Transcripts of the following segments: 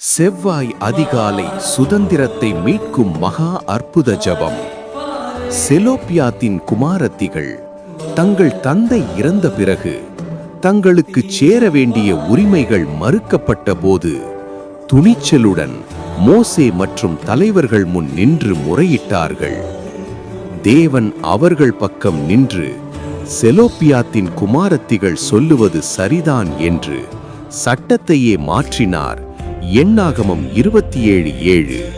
செவ்வாய் அதிகாலை சுதந்திரத்தை மீட்கும் மகா அற்புத ஜபம். செலோப்பியாத்தின் குமாரத்திகள் தங்கள் தந்தை இறந்த பிறகு தங்களுக்கு சேர வேண்டிய உரிமைகள் மறுக்கப்பட்ட போது துணிச்சலுடன் மோசே மற்றும் தலைவர்கள் முன் நின்று முறையிட்டார்கள். தேவன் அவர்கள் பக்கம் நின்று செலோப்பியாத்தின் குமாரத்திகள் சொல்லுவது சரிதான் என்று சட்டத்தையே மாற்றினார். எண்ணாகமம் இருபத்தி ஏழு ஏழு.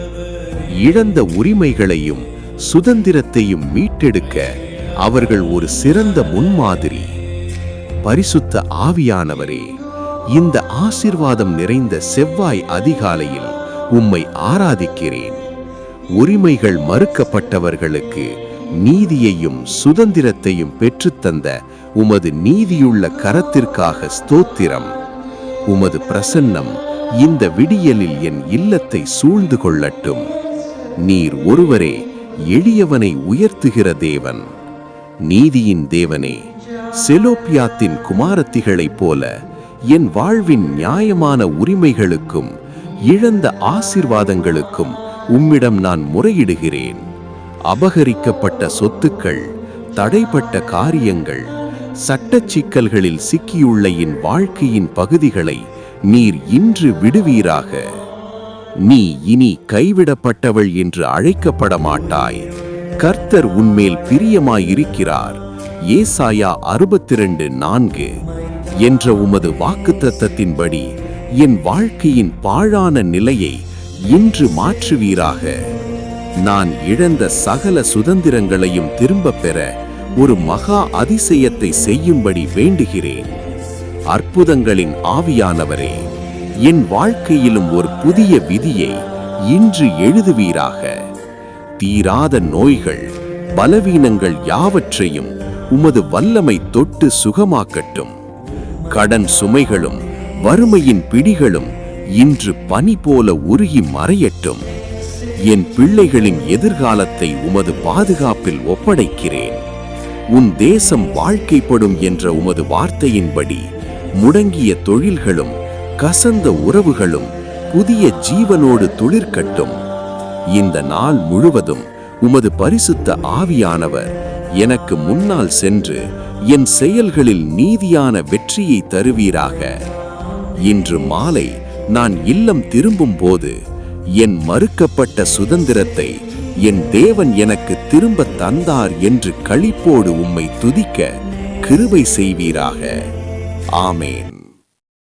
இழந்த உரிமைகளையும் சுதந்திரத்தையும் மீட்டெடுக்க அவர்கள் ஒரு சிறந்த முன்மாதிரி. பரிசுத்த ஆவியானவரே இந்த ஆசிர்வாதம் நிறைந்த செவ்வாய் அதிகாலையில் உம்மை ஆராதிக்கிறேன். உரிமைகள் மறுக்கப்பட்டவர்களுக்கு நீதியையும் சுதந்திரத்தையும் பெற்றுத்தந்த உமது நீதியுள்ள கரத்திற்காக ஸ்தோத்திரம். உமது பிரசன்னம் இந்த விடியலில் என் இல்லத்தை சூழ்ந்து கொள்ளட்டும். நீர் ஒருவரே எளியவனை உயர்த்துகிற தேவன். நீதியின் தேவனே செலோப்பியாத்தின் குமாரத்திகளைப் போல என் வாழ்வின் நியாயமான உரிமைகளுக்கும் இழந்த ஆசிர்வாதங்களுக்கும் உம்மிடம் நான் முறையிடுகிறேன். அபகரிக்கப்பட்ட சொத்துக்கள் தடைப்பட்ட காரியங்கள் சட்டச் சிக்கல்களில் சிக்கியுள்ள என் வாழ்க்கையின் பகுதிகளை நீர் இன்று விடுவீராக. நீ இனி கைவிடப்பட்டவள் என்று அழைக்கப்பட மாட்டாய் கர்த்தர் உன்மேல் பிரியமாயிருக்கிறார். ஏசாயா அறுபத்தி ரெண்டு நான்கு. என்ற உமது வாக்குத்தத்தத்தின்படி என் வாழ்க்கையின் பாழான நிலையை இன்று மாற்றுவீராக. நான் இழந்த சகல சுதந்திரங்களையும் திரும்பப் பெற ஒரு மகா அதிசயத்தை செய்யும்படி வேண்டுகிறேன். அற்புதங்களின் ஆவியானவரே என் வாழ்க்கையிலும் ஒரு புதிய விதியை இன்று எழுதுவீராக. தீராத நோய்கள் பலவீனங்கள் யாவற்றையும் உமது வல்லமை தொட்டு சுகமாக்கட்டும். கடன் சுமைகளும் வறுமையின் பிடிகளும் இன்று பனி போல உருகி மறையட்டும். என் பிள்ளைகளின் எதிர்காலத்தை உமது பாதுகாப்பில் ஒப்படைக்கிறேன். உன் தேசம் வாழ்க்கைப்படும் என்ற உமது வார்த்தையின்படி முடங்கிய தொழில்களும் கசந்த உறவுகளும் புதிய ஜீவனோடு துளிர்கட்டும் இந்த நாள் முழுவதும் உமது பரிசுத்த ஆவியானவர் எனக்கு முன்னால் சென்று என் செயல்களில் நீதியான வெற்றியை தருவீராக. இன்று மாலை நான் இல்லம் திரும்பும் போது என் மறுக்கப்பட்ட சுதந்திரத்தை என் தேவன் எனக்கு திரும்ப தந்தார் என்று களிப்போடு உம்மை துதிக்க கிருபை செய்வீராக. Amen.